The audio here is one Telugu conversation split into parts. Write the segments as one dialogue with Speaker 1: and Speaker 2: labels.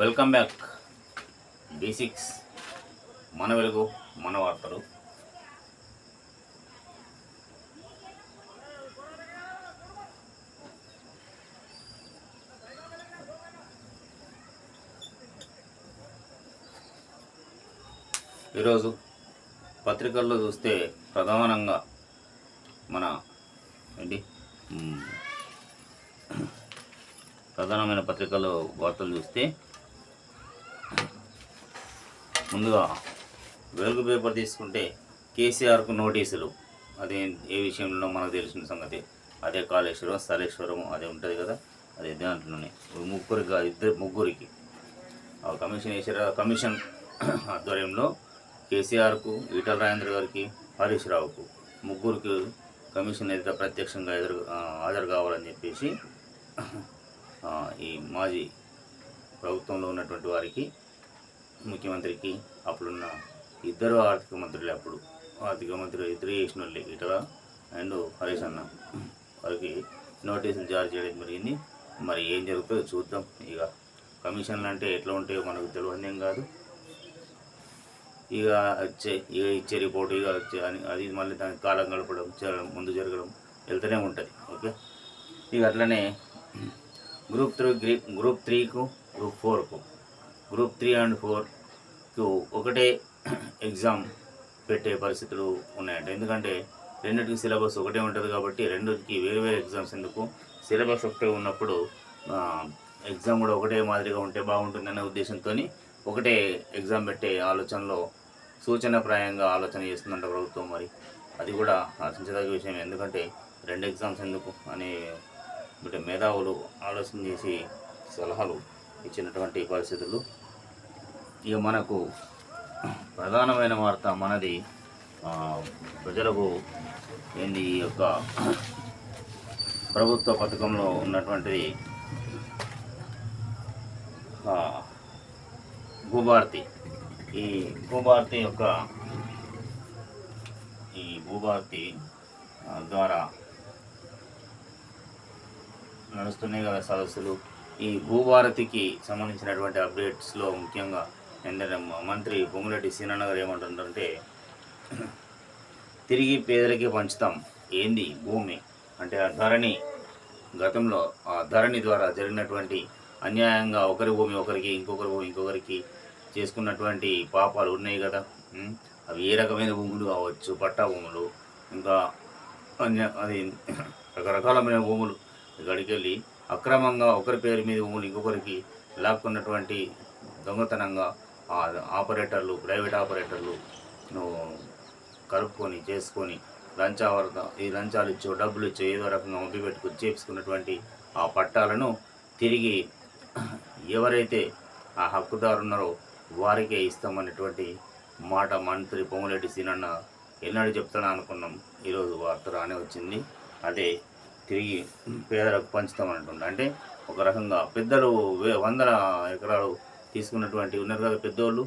Speaker 1: Welcome back. బీ సిక్స్ మన వెలుగు మన వార్తలు. ఈరోజు పత్రికల్లో చూస్తే ప్రధానంగా మన ఏంటి? ప్రధానమైన పత్రికలో వార్తలు చూస్తే ముందుగా వెలుగు పేపర్ తీసుకుంటే కేసీఆర్కు నోటీసులు. అదే ఏ విషయంలో మనకు తెలిసిన సంగతి? అదే కాళేశ్వరం స్థలేశ్వరం అదే ఉంటుంది కదా? అదే దాంట్లోనే ముగ్గురికి కాదు, ఇద్దరు ముగ్గురికి. ఆ కమిషన్ వేసారు కమిషన్ ఆధ్వర్యంలో కేసీఆర్కు ఈటల రాజేంద్ర గారికి హరీష్ రావుకు ముగ్గురికి కమిషన్ ఎదుట ప్రత్యక్షంగా ఎదురు హాజరు కావాలని చెప్పేసి ఈ మాజీ ప్రభుత్వంలో ఉన్నటువంటి వారికి ముఖ్యమంత్రికి అప్పుడున్న ఇద్దరు ఆర్థిక మంత్రులు అప్పుడు. ఆర్థిక మంత్రి ఇద్దరు చేసిన వాళ్ళే ఇటల అండ్ హరీష్ అన్న. వారికి నోటీసులు జారీ చేయడం జరిగింది. మరి ఏం జరుగుతుందో చూద్దాం. ఇక కమిషన్లు అంటే ఎట్లా ఉంటాయో మనకు తెలియదేం కాదు. ఇక వచ్చే ఇక ఇచ్చే రిపోర్ట్ ఇక వచ్చే అని అది మళ్ళీ దానికి కాలం గడపడం జరగడం ముందు జరగడం వెళ్తూనే ఉంటుంది. ఓకే? ఇక అట్లనే గ్రూప్ త్రీ గ్రూప్ గ్రూప్ త్రీకు గ్రూప్ ఫోర్కు. గ్రూప్ త్రీ అండ్ ఫోర్ ఒకటే ఎగ్జామ్ పెట్టే పరిస్థితులు ఉన్నాయంట. ఎందుకంటే రెండింటికి సిలబస్ ఒకటే ఉంటుంది కాబట్టి రెండుకి వేరు వేరు ఎగ్జామ్స్ ఎందుకు? సిలబస్ ఒకటే ఉన్నప్పుడు ఎగ్జామ్ కూడా ఒకటే మాదిరిగా ఉంటే బాగుంటుందనే ఉద్దేశంతో ఒకటే ఎగ్జామ్ పెట్టే ఆలోచనలో సూచనప్రాయంగా ఆలోచన చేస్తుందంట ప్రభుత్వం మరి. అది కూడా ఆశించదగ్గ విషయం ఎందుకంటే రెండు ఎగ్జామ్స్ ఎందుకు అనే మేధావులు ఆలోచన చేసి సలహాలు ఇచ్చినటువంటి పరిస్థితులు ఇక మనకు ప్రధానమైన వార్త మనది ప్రజలకు ఏంది ఈ యొక్క ప్రభుత్వ పథకంలో ఉన్నటువంటిది భూభారతి. ఈ భూభారతి యొక్క ఈ భూభారతి ద్వారా నడుస్తున్నాయి కదా సదస్సులు. ఈ భూభారతికి సంబంధించినటువంటి అప్డేట్స్లో ముఖ్యంగా అండ్ మంత్రి పొంగులెడ్డి సీనన్న గారు ఏమంటుంటారంటే తిరిగి పేదలకి పంచుతాం. ఏంది? భూమి. అంటే ఆ ధరణి గతంలో ఆ ధరణి ద్వారా జరిగినటువంటి అన్యాయంగా ఒకరి భూమి ఒకరికి ఇంకొకరి భూమి ఇంకొకరికి చేసుకున్నటువంటి పాపాలు ఉన్నాయి కదా. అవి ఏ రకమైన భూములు కావచ్చు? పట్టా భూములు ఇంకా అన్య అది రకరకాలమైన భూములు. ఇక్కడికి వెళ్ళి అక్రమంగా ఒకరి పేరు మీద భూములు ఇంకొకరికి లాక్కున్నటువంటి దొంగతనంగా ఆపరేటర్లు ప్రైవేట్ ఆపరేటర్లు కలుపుకొని చేసుకొని లంచావర్త ఈ లంచాలు ఇచ్చో డబ్బులు ఇచ్చో ఏదో రకంగా పంపి పెట్టుకుని చేపించుకున్నటువంటి ఆ పట్టాలను తిరిగి ఎవరైతే ఆ హక్కుదారు ఉన్నారో వారికే ఇస్తామనేటువంటి మాట మంత్రి పొంగులేటి సీనన్న ఎన్నడూ చెప్తాను అనుకున్నాం. ఈరోజు వార్త రానే వచ్చింది. అదే తిరిగి పేదలకు పంచుతామంటుండ అంటే ఒక రకంగా పెద్దలు వే- వందల ఎకరాలు తీసుకున్నటువంటి ఉన్నారు కదా పెద్దోళ్ళు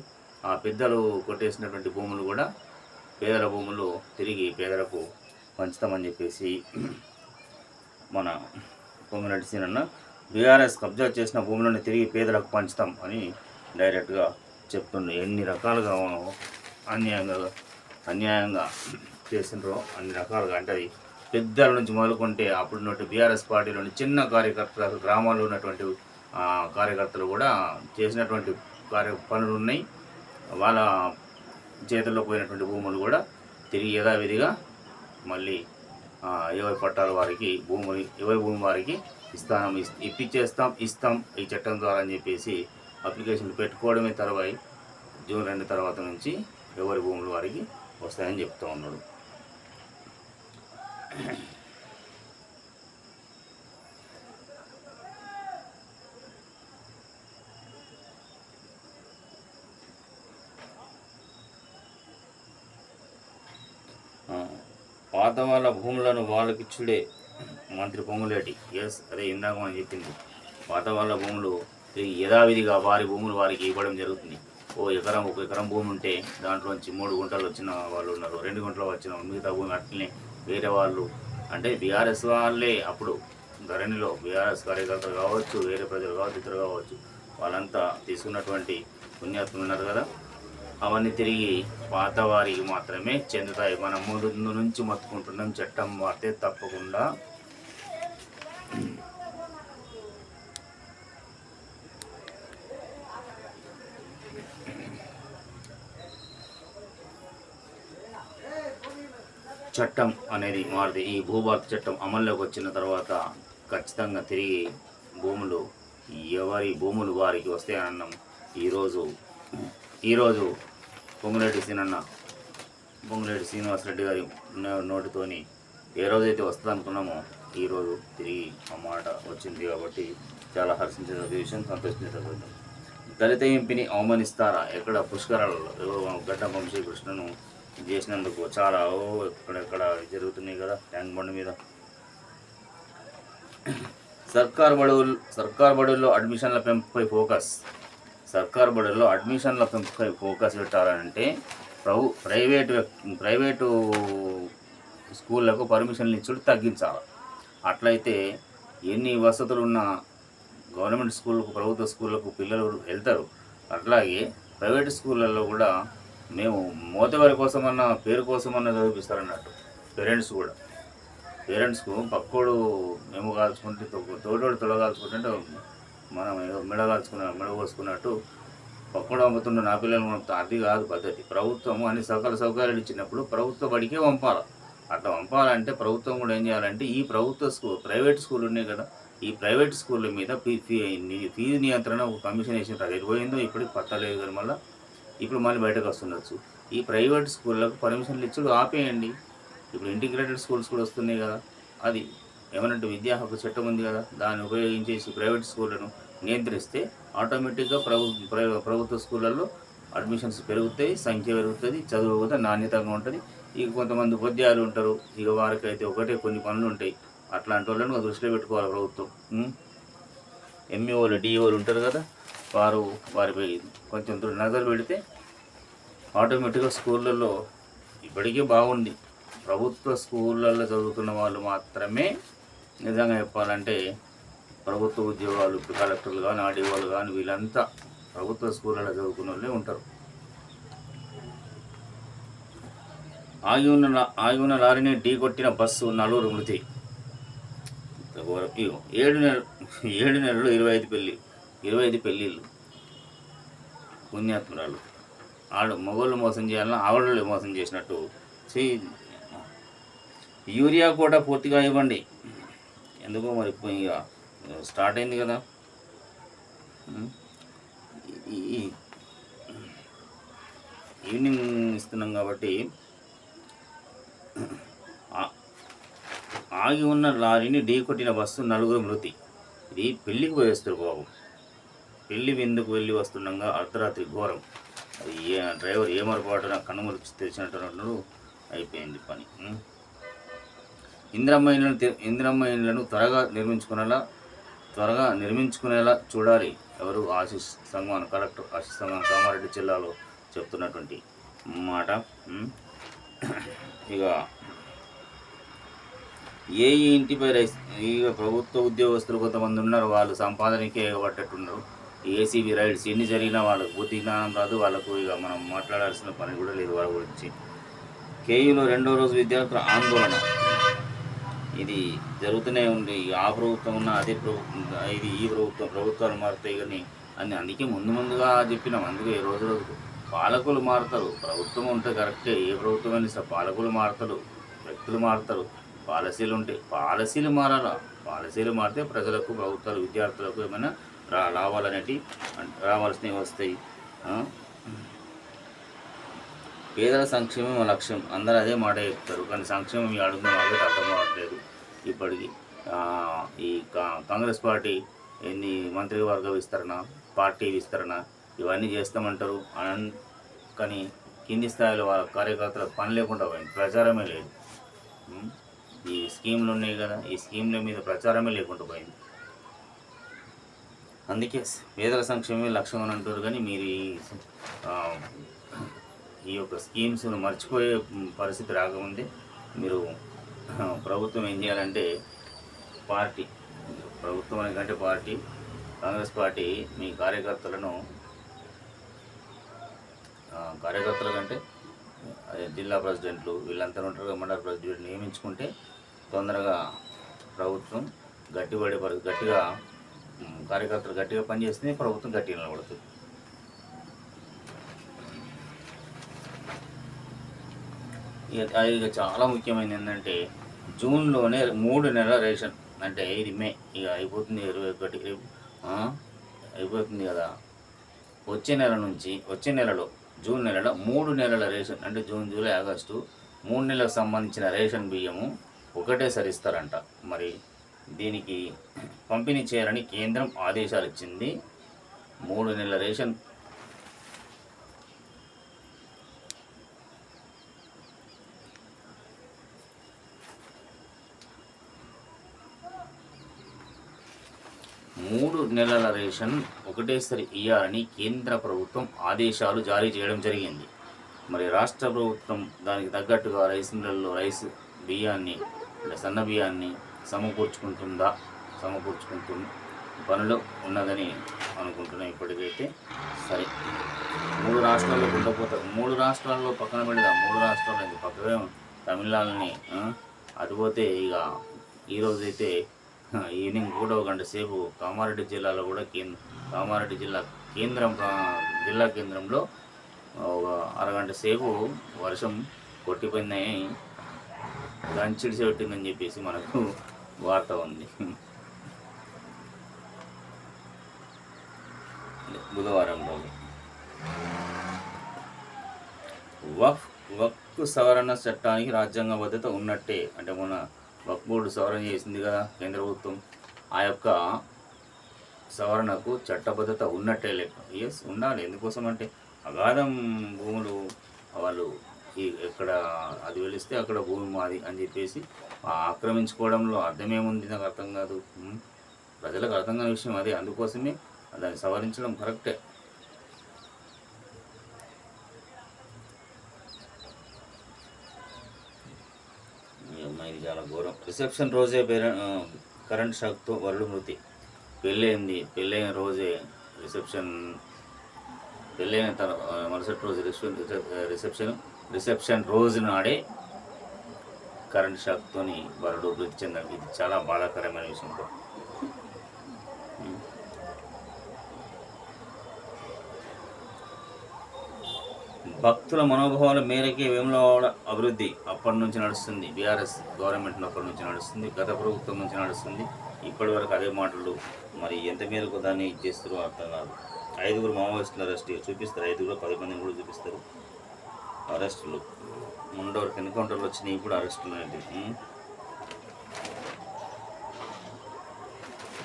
Speaker 1: ఆ పెద్దలు కొట్టేసినటువంటి భూములు కూడా పేదల భూములు తిరిగి పేదలకు పంచుతామని చెప్పేసి మన పొంగిరెడ్డి సీనన్న బీఆర్ఎస్ కబ్జా చేసిన భూములను తిరిగి పేదలకు పంచుతాం అని డైరెక్ట్గా చెప్తుండే ఎన్ని రకాలుగా అన్యాయంగా అన్యాయంగా చేసినారో అన్ని రకాలుగా. అంటే అది పెద్దల నుంచి మొదలుకుంటే అప్పుడు బీఆర్ఎస్ పార్టీలోని చిన్న కార్యకర్తలు గ్రామాల్లో ఉన్నటువంటి కార్యకర్తలు కూడా చేసినటువంటి కార్య పనులు ఉన్నాయి. వాళ్ళ చేతుల్లో పోయినటువంటి భూములు కూడా తిరిగి యథావిధిగా మళ్ళీ ఎవరి పట్టాల వారికి భూములు ఎవరి భూమి వారికి ఇస్తాం ఇప్పించేస్తాం ఇస్తాం ఈ చట్టం ద్వారా అని చెప్పేసి అప్లికేషన్ పెట్టుకోవడమే తర్వాయి. జూన్ రెండు తర్వాత నుంచి ఎవరి భూములు వారికి వస్తాయని చెప్తూ ఉన్నాడు ఆ, పాత భూములను వాళ్ళకిచ్చుడే మంత్రి పొంగులేటి. ఎస్ అదే ఇందాక మనం చెప్పింది. పాత భూములు యథావిధిగా వారి భూములు వారికి ఇవ్వడం జరుగుతుంది. ఓ ఎకరం ఒక ఎకరం భూమి ఉంటే దాంట్లోంచి మూడు గుంటలు వచ్చిన వాళ్ళు ఉన్నారు. రెండు గుంటలు వచ్చిన మిగతా భూమి అట్లనే వేరే వాళ్ళు. అంటే బీఆర్ఎస్ వాళ్ళే అప్పుడు ధరణిలో బీఆర్ఎస్ కార్యకర్తలు కావచ్చు వేరే ప్రజలు కావచ్చు ఇతరులు కావచ్చు వాళ్ళంతా తీసుకున్నటువంటి పుణ్యాత్ములు ఉన్నారు కదా. అవన్నీ తిరిగి పాత వారికి మాత్రమే చెందుతాయి. మనం ముందు నుంచి మొత్తుకుంటున్నాం. చట్టం మారితే తప్పకుండా. చట్టం అనేది మారితే ఈ భూభారత చట్టం అమల్లోకి వచ్చిన తర్వాత ఖచ్చితంగా తిరిగి భూములు ఎవరి భూములు వారికి వస్తాయనన్నాం ఈరోజు ఈరోజు పొంగులేటి సీనన్న పొంగులేటి శ్రీనివాసరెడ్డి గారి నోటితోని ఏ రోజైతే వస్తుంది అనుకున్నామో ఈరోజు తిరిగి ఆ మాట వచ్చింది కాబట్టి చాలా హర్షించిన విషయం సంతోషించదగ్గ దళిత ఎంపీని అవమానిస్తారా? ఎక్కడ పుష్కరాలలో ఎవరో గడ్డ వంశీకృష్ణను చేసినందుకు చాలా ఓ ఎక్కడెక్కడ జరుగుతున్నాయి కదా ట్యాంక్ బండ్ మీద. సర్కార్ బడువులు సర్కార్ బడుల్లో అడ్మిషన్ల పెంపుపై ఫోకస్. సర్కార్ బడుల్లో అడ్మిషన్ల పెంపుపై ఫోకస్ పెట్టాలంటే ప్రభు ప్రైవేటు వ్యక్- ప్రైవేటు స్కూళ్ళకు పర్మిషన్లు ఇచ్చుడు తగ్గించాలి. అట్లయితే ఎన్ని వసతులు ఉన్న గవర్నమెంట్ స్కూళ్ళకు ప్రభుత్వ స్కూళ్ళకు పిల్లలు వెళ్తారు. అట్లాగే ప్రైవేట్ స్కూళ్ళల్లో కూడా మేము మోతవారి కోసమన్నా పేరు కోసమన్నా చదివిస్తారన్నట్టు పేరెంట్స్ కూడా. పేరెంట్స్కు పక్కోడు మేము కాల్చుకుంటే తో- తోడోడు తొలగాల్చుకుంటే మనం ఏదో మెడగాల్చుకున్న కాల్చుకున్న మెడ అమ్ముతున్న నా పిల్లలు పంపుతా అది కాదు పద్ధతి. ప్రభుత్వం అన్ని సకల సౌకర్యాలు ఇచ్చినప్పుడు ప్రభుత్వ బడికే పంపాలి. అట్లా పంపాలంటే ప్రభుత్వం కూడా ఏం చేయాలంటే ఈ ప్రభుత్వ స్కూల్ ప్రైవేట్ స్కూల్ ఉన్నాయి కదా ఈ ప్రైవేట్ స్కూళ్ళ మీద ఫీ ఫీ ఫీజు నియంత్రణ ఒక కమిషన్ వేసిన అది పోయిందో ఇప్పటికి పత్తలేదు కానీ మళ్ళీ ఇప్పుడు మళ్ళీ బయటకు వస్తుండొచ్చు. ఈ ప్రైవేట్ స్కూళ్ళకు పర్మిషన్లు ఇచ్చుడు ఆపేయండి. ఇప్పుడు ఇంటిగ్రేటెడ్ స్కూల్స్ కూడా వస్తున్నాయి కదా అది ఏమనంటే విద్యా హక్కు చట్టం ఉంది కదా దాన్ని ఉపయోగించేసి ప్రైవేట్ స్కూళ్ళను నియంత్రిస్తే ఆటోమేటిక్గా ప్రభు ప్రభుత్వ స్కూళ్ళల్లో అడ్మిషన్స్ పెరుగుతాయి సంఖ్య పెరుగుతుంది చదువు కూడా నాణ్యతంగా ఉంటుంది. ఇక కొంతమంది ఉపాధ్యాయులు ఉంటారు ఇక వారికి అయితే ఒకటే కొన్ని పనులు ఉంటాయి. అట్లాంటి వాళ్ళని దృష్టిలో పెట్టుకోవాలి ప్రభుత్వం ఎంఈఓలు డిఈఓలు ఉంటారు కదా వారు వారిపై కొంచెం దృ- నజర్ పెడితే ఆటోమేటిక్గా స్కూళ్ళల్లో ఇప్పటికీ బాగుంది. ప్రభుత్వ స్కూళ్ళల్లో చదువుతున్న వాళ్ళు మాత్రమే నిజంగా చెప్పాలంటే ప్రభుత్వ ఉద్యోగాలు కలెక్టర్లు కానీ ఆర్డీఓలు కానీ వీళ్ళంతా ప్రభుత్వ స్కూళ్ళలో చదువుకున్న వాళ్ళే ఉంటారు. ఆగి ఉన్న ఆగి ఉన్న లారీని ఢీ కొట్టిన బస్సు నలుగురు మృతి. ఏడు నెల ఏడు నెలలు ఇరవై ఐదు పెళ్ళి ఇరవై ఐదు పెళ్ళిళ్ళు పుణ్యాత్మురాలు. ఆడు మొగోళ్ళు మోసం చేయాలన్నా ఆవిడలు మోసం చేసినట్టు. యూరియా కూడా పూర్తిగా ఇవ్వండి. ఎందుకో మరి ఇక స్టార్ట్ అయింది కదా? ఈవినింగ్ ఇస్తున్నాం కాబట్టి ఆగి ఉన్న లారీని ఢీకొట్టిన బస్సు నలుగురు మృతి. ఇది పెళ్ళికి పోయేస్తారు బాబు. పెళ్ళి విందుకు వెళ్ళి వస్తుండగా అర్ధరాత్రి ఘోరం. అది ఏ డ్రైవర్ ఏమరపాటున కన్నుమూలు తెచ్చినట్టు అయిపోయింది పని. ఉం. ఇందిరమ్మ త్వరగా నిర్మించుకునేలా త్వరగా నిర్మించుకునేలా చూడాలి ఎవరు ఆశీష్ సంగమాన్ కలెక్టర్ ఆశీష్ సంగమాన్ కామారెడ్డి జిల్లాలో చెప్తున్నటువంటి మాట. ఇక ఏ ఇంటిపై రైస్ ఇక ప్రభుత్వ ఉద్యోగస్తులు కొంతమంది ఉన్నారు వాళ్ళు సంపాదనకే ఎగబట్టేట్టున్నారు ఏసీబీ రైడ్స్ ఎన్ని జరిగినా వాళ్ళకు బుద్ధి జ్ఞానం రాదు వాళ్ళకు ఇక మనం మాట్లాడాల్సిన పని కూడా లేదు వాళ్ళ గురించి. కేయూలో రెండో రోజు విద్యార్థుల ఆందోళన. ఇది జరుగుతూనే ఉంది. ఆ ప్రభుత్వం ఉన్న అదే ప్రభుత్వం ఇది ఈ ప్రభుత్వం ప్రభుత్వాలు మారుతాయి కానీ అని అందుకే ముందు ముందుగా చెప్పినాం. అందుకే ఈ రోజు రోజుకు పాలకులు మారుతారు. ప్రభుత్వం ఉంటే కరెక్టే. ఏ ప్రభుత్వం అయినా పాలకులు మారుతారు. వ్యక్తులు మారుతారు. పాలసీలు ఉంటాయి పాలసీలు మారాలా? పాలసీలు మారితే ప్రజలకు ప్రభుత్వాలు విద్యార్థులకు ఏమైనా రా లాభాలనేటి రావాల్సినవి వస్తాయి. పేదల సంక్షేమం మా లక్ష్యం. అందరూ అదే మాట చెప్తారు. కానీ సంక్షేమం అడుగుతున్న వాళ్ళకి అర్థం కావట్లేదు ఇప్పటికి. ఈ కా- కాంగ్రెస్ పార్టీ ఎన్ని మంత్రివర్గ విస్తరణ పార్టీ విస్తరణ ఇవన్నీ చేస్తామంటారు అన్- కానీ కింది స్థాయిలో వాళ్ళ కార్యకర్తలకు పని లేకుండా పోయింది. ప్రచారమే లేదు. ఈ స్కీమ్లు ఉన్నాయి కదా ఈ స్కీమ్ల మీద ప్రచారమే లేకుండా పోయింది. అందుకే పేదల సంక్షేమమే లక్ష్యం అని అంటారు కానీ మీరు ఈ ఈ యొక్క స్కీమ్స్ను మర్చిపోయే పరిస్థితి రాకముందే మీరు ప్రభుత్వం ఏం చేయాలంటే పార్టీ ప్రభుత్వం కంటే పార్టీ కాంగ్రెస్ పార్టీ మీ కార్యకర్తలను కార్యకర్తల కంటే జిల్లా ప్రెసిడెంట్లు వీళ్ళంతా ఉంటారు మండల ప్రెసిడెంట్ నియమించుకుంటే తొందరగా ప్రభుత్వం గట్టిపడే పరి గట్టిగా కార్యకర్తలు గట్టిగా పనిచేస్తే ప్రభుత్వం గట్టిగా నిలబడుతుంది. ఇక ఇక చాలా ముఖ్యమైనది ఏంటంటే జూన్లోనే మూడు నెలల రేషన్. అంటే ఇది మే ఇక అయిపోతుంది ఇరవై ఒకటి రేపు, అయిపోతుంది కదా. వచ్చే నెల నుంచి వచ్చే నెలలో జూన్ నెలలో మూడు నెలల రేషన్ అంటే జూన్ జూలై ఆగస్టు మూడు నెలలకు సంబంధించిన రేషన్ బియ్యము ఒకటేసారి ఇస్తారంట. మరి దీనికి పంపిణీ చేయాలని కేంద్రం ఆదేశాలు ఇచ్చింది. మూడు నెలల రేషన్ మూడు నెలల రేషన్ ఒకటేసారి ఇవ్వాలని కేంద్ర ప్రభుత్వం ఆదేశాలు జారీ చేయడం జరిగింది. మరి రాష్ట్ర ప్రభుత్వం దానికి తగ్గట్టుగా రైస్ మిల్లల్లో రైస్ బియ్యాన్ని సన్న బియ్యాన్ని సమకూర్చుకుంటుందా? సమకూర్చుకుంటుంది పనిలో ఉన్నదని అనుకుంటున్నాం ఇప్పటికైతే. సరే. మూడు రాష్ట్రాల్లో ఉండకపోతే మూడు రాష్ట్రాల్లో పక్కన పెడదాం. మూడు రాష్ట్రాలు పక్కనే తమిళనాడుని అదిపోతే ఇక ఈరోజైతే ఈవినింగ్ కూడా ఒక గంట సేపు కామారెడ్డి జిల్లాలో కూడా కేంద్ర కామారెడ్డి జిల్లా కేంద్రం జిల్లా కేంద్రంలో ఒక అరగంట సేపు వర్షం కొట్టిపోయిందని దంచిడిసి పెట్టిందని చెప్పేసి మనకు వార్త ఉంది. బుధవారం రోజు. వక్ఫ్ సవరణ చట్టానికి రాజ్యాంగ భద్రత ఉన్నట్టే. అంటే మన వక్ఫ్బోర్డు సవరణ చేసిందిగా కేంద్ర ప్రభుత్వం. ఆ యొక్క సవరణకు చట్టబద్ధత ఉన్నట్టే లెక్క ఎస్ ఉండాలి. ఎందుకోసం అంటే అగాధం భూములు వాళ్ళు ఈ ఎక్కడ అది వెలిస్తే అక్కడ భూమి మాది అని చెప్పేసి ఆక్రమించుకోవడంలో అర్థమేముంది? నాకు అర్థం కాదు. ప్రజలకు అర్థం కాని విషయం అదే. అందుకోసమే దాన్ని సవరించడం కరెక్టే ఈ అమ్మాయి ఇది చాలా ఘోరం. రిసెప్షన్ రోజే కరెంట్ షాక్తో వరుడు మృతి. పెళ్ళైంది పెళ్ళైన రోజే రిసెప్షన్ పెళ్ళైన తర్వాత మరుసటి రోజు రిసెప్షన్ రిసెప్షన్ రిసెప్షన్ రోజు నాడే కరెంట్ షాక్తోని వరుడు మృతి చెందాడు. ఇది చాలా బాధాకరమైన విషయం భక్తుల మనోభావాల మేరకే వేములవాడ అభివృద్ధి అప్పటి నుంచి నడుస్తుంది. బీఆర్ఎస్ గవర్నమెంట్ అప్పటి నుంచి నడుస్తుంది. గత ప్రభుత్వం నుంచి నడుస్తుంది. ఇప్పటి వరకు అదే మాటలు మరి ఎంత మేరకు దాన్ని చేస్తారో అర్థం కాదు. ఐదుగురు మావోయిస్టులు అరెస్ట్ చూపిస్తారు. ఐదుగురు పది మందిని కూడా చూపిస్తారు. అరెస్టులు ముందవరకు ఎన్కౌంటర్లు వచ్చినాయి ఇప్పుడు అరెస్టులు అనేది?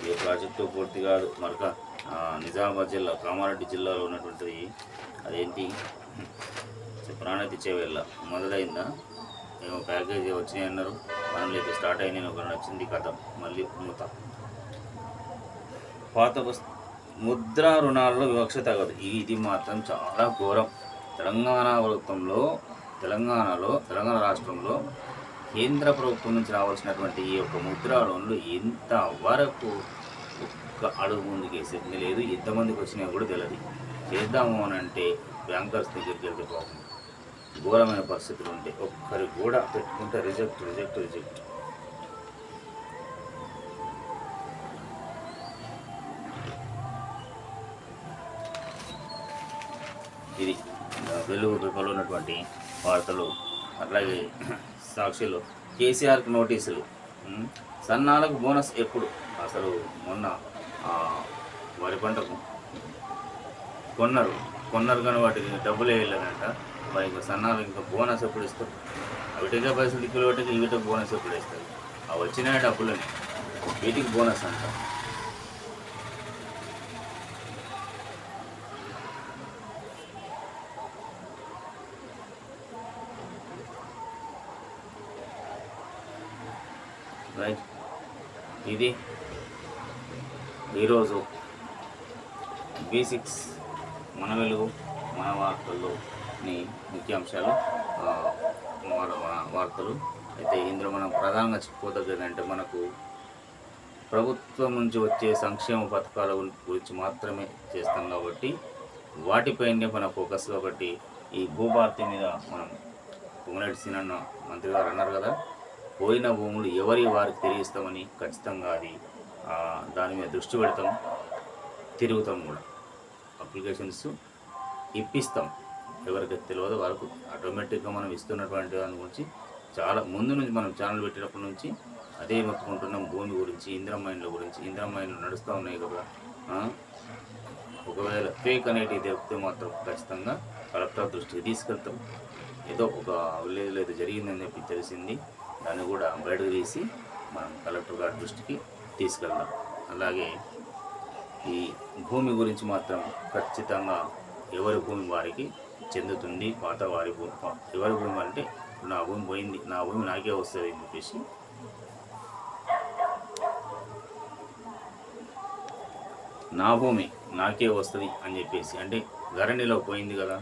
Speaker 1: ఏ ప్రాజెక్టు పూర్తి కాదు. మరొక నిజామాబాద్ జిల్లా కామారెడ్డి జిల్లాలో ఉన్నటువంటిది అదేంటి? ప్రాణతి చేవేళ్ళ మొదలైందా? ఏమో ప్యాకేజీ వచ్చినాయి అన్నారు. పనులు అయితే స్టార్ట్ అయినాయి ఒక నచ్చింది కథ. మళ్ళీ మూత. పాత పుస్త రుణాల్లో వివక్ష తగదు. ఇది మాత్రం చాలా ఘోరం. తెలంగాణ ప్రభుత్వంలో తెలంగాణలో తెలంగాణ రాష్ట్రంలో కేంద్ర ప్రభుత్వం నుంచి రావాల్సినటువంటి ఈ యొక్క ముద్రా లోన్లు ఇంతవరకు ఒక్క అడుగు ముందుకు వేసేది లేదు. ఎంతమందికి వచ్చినాయో కూడా తెలియదు చేద్దాము అని అంటే బ్యాంకర్స్ దగ్గరికి వెళ్తే బాగుంది ఘోరమైన పరిస్థితులు ఉంటాయి ఒక్కరికి కూడా పెట్టుకుంటే రిజెక్ట్ రిజెక్ట్ రిజెక్ట్. ఇది వెలుగు పేపర్లో ఉన్నటువంటి వార్తలు అట్లాగే సాక్షిలో కేసీఆర్కి నోటీసులు. సన్నాలకు బోనస్ ఎప్పుడు? అసలు మొన్న వరి పంటకు. కొన్నారు. కొన్నారు కానీ వాటికి డబ్బులు వేయలేదంట. మరి సన్నాలు ఇంకా బోనస్ ఎప్పుడు ఇస్తారు? వీటికే పైసలు దిక్కులు వాటికి వీటికి బోనస్ ఎప్పుడు ఇస్తారు? ఆ వచ్చిన డబ్బులని వీటికి బోనస్ అంట. రైట్. ఇది. ఈరోజు బీ సిక్స్. మన వెలుగు మన వార్తల్లోని ముఖ్యాంశాలు వార్తలు. అయితే ఇందులో మనం ప్రధానంగా చెప్పుకోదగ్గది అంటే మనకు ప్రభుత్వం నుంచి వచ్చే సంక్షేమ పథకాల గురించి మాత్రమే చేస్తాం కాబట్టి వాటిపైనే మన ఫోకస్ కాబట్టి ఈ భూభారతి మీద మనం పొంగులేటి సీనన్న మంత్రి గారు అన్నారు కదా పోయిన భూములు ఎవరి వారికి తెలియస్తామని ఖచ్చితంగా అది దాని మీద దృష్టి పెడతాం తిరుగుతాం కూడా. అప్లికేషన్స్ ఇప్పిస్తాం. ఎవరికి తెలియదు వాళ్ళకు ఆటోమేటిక్గా మనం ఇస్తున్నటువంటి దాని గురించి చాలా ముందు నుంచి మనం ఛానల్ పెట్టినప్పటి నుంచి అదే మొత్తుకుంటున్నాం. భూమి గురించి ఇంద్రమైన్ల గురించి. ఇంద్రమైన్లు నడుస్తూ ఉన్నాయి కదా. ఒకవేళ ఫేక్ అనేటివి తెలిపితే మాత్రం ఖచ్చితంగా కలెక్టర్ దృష్టికి తీసుకెళ్తాం. ఏదో ఒక విలేజ్లో ఏదో జరిగిందని చెప్పి తెలిసింది. దాన్ని కూడా బయటకు తీసి మనం కలెక్టర్ గారి దృష్టికి తీసుకెళ్దాం. అలాగే ఈ భూమి గురించి మాత్రం ఖచ్చితంగా ఎవరి భూమి వారికి చెందుతుంది పాత వారి భూమి ఎవరి భూమి అంటే నా భూమి పోయింది నా భూమి నాకే వస్తుంది అని చెప్పేసి నా భూమి నాకే వస్తుంది అని చెప్పేసి అంటే ధరణిలో పోయింది కదా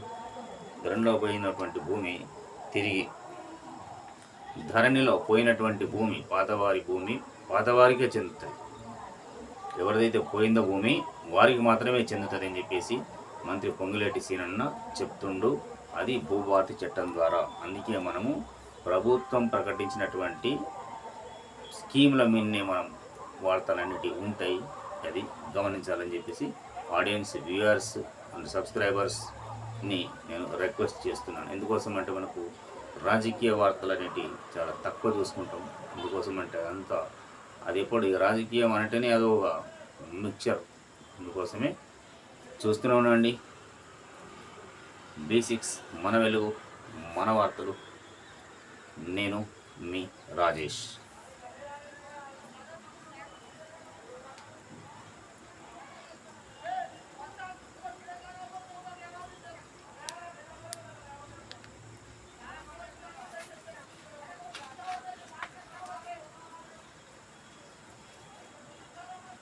Speaker 1: ధరణిలో పోయినటువంటి భూమి తిరిగి ధరణిలో పోయినటువంటి భూమి పాతవారి భూమి పాతవారికే చెందుతుంది. ఎవరిదైతే పోయిందో భూమి వారికి మాత్రమే చెందుతుంది అని చెప్పేసి మంత్రి పొంగులేటి సీనన్న చెప్తుండు. అది భూభారతి చట్టం ద్వారా. అందుకే మనము ప్రభుత్వం ప్రకటించినటువంటి స్కీముల మీదనే మనం వార్తలన్నిటి ఉంటాయి. అది గమనించాలని చెప్పేసి ఆడియన్స్ వ్యూయర్స్ అండ్ సబ్స్క్రైబర్స్ని నేను రిక్వెస్ట్ చేస్తున్నాను. ఎందుకోసం అంటే మనకు రాజకీయ వార్తలు అనేటివి చాలా తక్కువ చూసుకుంటాం. అందుకోసం అంటే అంతా అది ఎప్పుడు రాజకీయం అంటేనే అదో ఒక మిక్చర్. అందుకోసమే చూస్తూనే ఉండండి. బేసిక్స్ మన వెలుగు మన వార్తలు. నేను మీ రాజేష్.